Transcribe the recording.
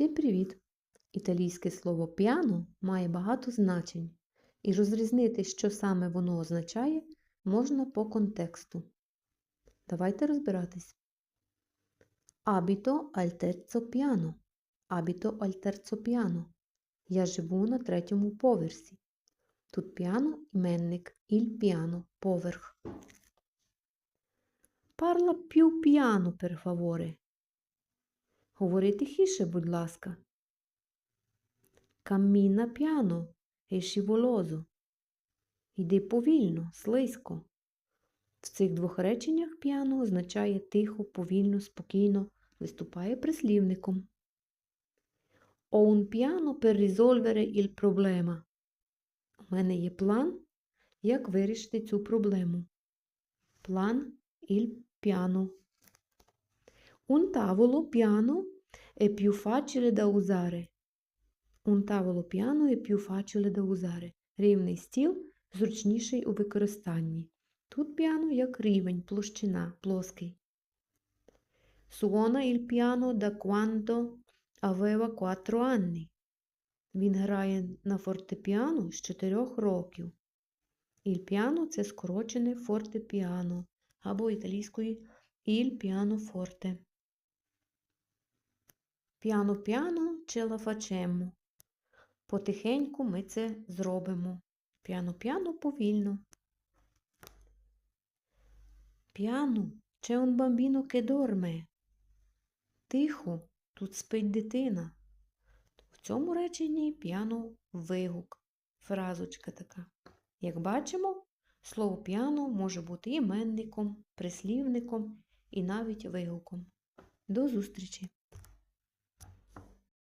Всім привіт! Італійське слово піано має багато значень, і розрізнити, що саме воно означає, можна по контексту. Давайте розбиратись. Абіто аль терцо піано. Абіто аль терцо піано. Я живу на третьому поверсі. Тут піано іменник, іль піано поверх. Парла п'ю піано, favore. Говори тихіше, будь ласка. Камміна п'яно e scivoloso. Йди повільно, слизько. В цих двох реченнях п'яно означає тихо, повільно, спокійно, виступає прислівником. Ho un piano il problema. У мене є план, як вирішити цю проблему. План il piano. Un tavolo piano è più facile da usare. Un tavolo piano è più facile da usare. Рівний стіл зручніший у використанні. Тут піано як рівень, площина, плоский. Suona il piano da quando aveva 4 anni. Він грає на фортепіано з 4 років. Il piano – це скорочене фортепіано або італійською il pianoforte. Piano ce la facciamo. Потихеньку ми це зробимо. Piano повільно. C'è un bambino che dorme. Тихо, тут спить дитина. В цьому реченні п'яно вигук, фразочка така. Як бачимо, слово п'яно може бути іменником, прислівником і навіть вигуком. До зустрічі!